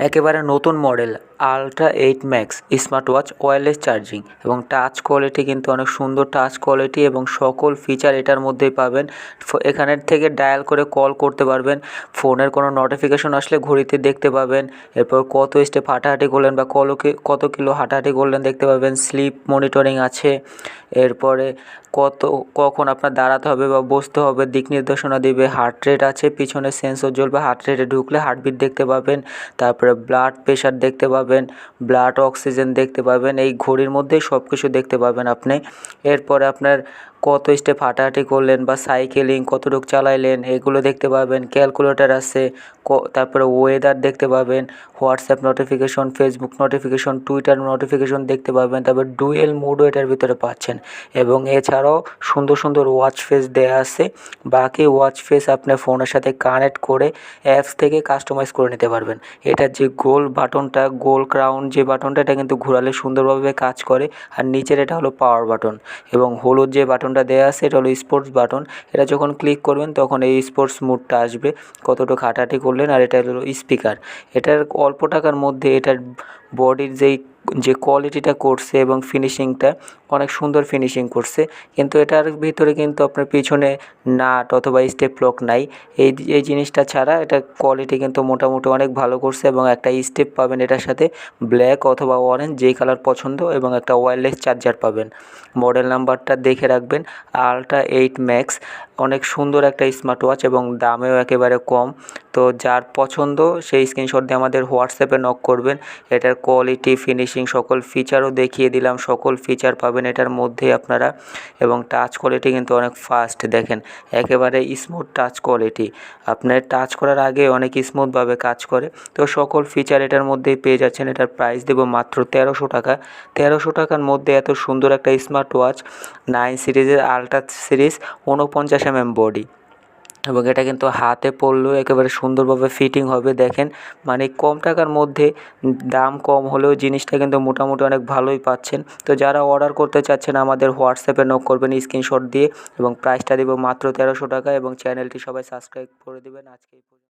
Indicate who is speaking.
Speaker 1: একেবারে নতুন model. Ultra eight max smart watch wireless charging এবং টাচ কোয়ালিটি কিন্তু অনেক সুন্দর টাচ কোয়ালিটি এবং সকল ফিচার এটার মধ্যেই পাবেন। এখানের থেকে ডায়াল করে কল করতে পারবেন। ফোনের কোনো নোটিফিকেশন আসলে ঘড়িতে দেখতে পাবেন। এরপর কত স্টেপ হাঁটাহাঁটি করলেন বা কল কত কিলো হাঁটাহাঁটি করলেন দেখতে পাবেন। স্লিপ মনিটরিং আছে। এরপরে কত কখন আপনার দাঁড়াতে হবে বা বসতে হবে দিক নির্দেশনা দিবে। হার্ট রেট আছে, পিছনে সেন্সর জ্বলবে হার্ট রেটে ঢুকলে হার্টবিট দেখতে পাবেন। তারপরে ব্লাড প্রেশার দেখতে পাবেন। ব্লাড অক্সিজেন দেখতে পাবেন এই ঘড়ির মধ্যেই সব কিছু দেখতে পাবেন আপনি। এরপরে আপনার কত স্টেপ হাঁটাহাঁটি করলেন বা সাইকেলিং কতটুকু চালাইলেন, এগুলো দেখতে পাবেন ক্যালকুলেটর আছে তারপরে ওয়েদার দেখতে পাবেন WhatsApp notification Facebook notification Twitter notification দেখতে পাবেন, তারপর ডুয়েল মোডও এটার ভিতরে পাচ্ছেন। এবং এছাড়াও সুন্দর সুন্দর ওয়াচ ফেস দেয়া আছে, বাকি ওয়াচ ফেস আপনার ফোনের সাথে কানেক্ট করে অ্যাপস থেকে কাস্টমাইজ করে নিতে পারবেন। এটার যে গোল বাটনটা গোল ক্রাউন যে বাটনটা এটা কিন্তু ঘোরালে সুন্দরভাবে কাজ করে, আর নিচের এটা হলো পাওয়ার বাটন এবং হলুদ যে বাটনটা দেওয়া আছে, এটা হলো স্পোর্টস বাটন এটা যখন ক্লিক করবেন, তখন এই স্পোর্টস মুডটা আসবে। কতটুকু হাঁটাহাঁটি করলেন, আর এটা হলো স্পিকার এটার অল্প টাকার মধ্যে এটার বডির যেই, যে কোয়ালিটিটা করছে এবং ফিনিশিংটা অনেক সুন্দর ফিনিশিং করছে। কিন্তু এটার ভিতরে কিন্তু আপনার পিছনে নাট অথবা স্টেপ লক নাই। এই এই জিনিসটা ছাড়া এটা কোয়ালিটি কিন্তু মোটামুটি অনেক ভালো করছে এবং একটা স্টেপ পাবেন এটার সাথে ব্ল্যাক অথবা অরেঞ্জ যেই কালার পছন্দ এবং একটা ওয়্যারলেস চার্জার পাবেন। মডেল নাম্বারটা দেখে রাখবেন। আলট্রা এইট ম্যাক্স অনেক সুন্দর একটা স্মার্ট ওয়াচ এবং দামেও একেবারে কম। তো যার পছন্দ সেই স্ক্রিনশট দিয়ে আমাদের হোয়াটসঅ্যাপে নক করবেন। এটার কোয়ালিটি ফিনিশিং সকল ফিচারও দেখিয়ে দিলাম। সকল ফিচার পাবেন এটার মধ্যে আপনারা। এবং টাচ কোয়ালিটি কিন্তু অনেক ফাস্ট দেখেন। একেবারে স্মুথ টাচ কোয়ালিটি আপনার টাচ করার আগে অনেক স্মুথভাবে কাজ করে। তো সকল ফিচার এটার মধ্যেই পেয়ে যাচ্ছেন। এটার প্রাইস দেবো মাত্র তেরোশো টাকা। তেরোশো টাকার মধ্যে এত সুন্দর একটা স্মার্ট ওয়াচ নাইন সিরিজের আলট্রা সিরিজ উনপঞ্চাশ এমএম বডি এবং এটা কিন্তু হাতে পড়লেও একেবারে সুন্দরভাবে ফিটিং হবে, দেখেন। মানে কম টাকার মধ্যে দাম কম হলেও জিনিসটা কিন্তু মোটামুটি অনেক ভালোই পাচ্ছেন। তো যারা অর্ডার করতে চাচ্ছেন, আমাদের হোয়াটসঅ্যাপে নক করবেন স্ক্রিনশট দিয়ে এবং প্রাইসটা দেবো মাত্র তেরোশো টাকা এবং চ্যানেলটি সবাই সাবস্ক্রাইব করে দেবেন। আজকে।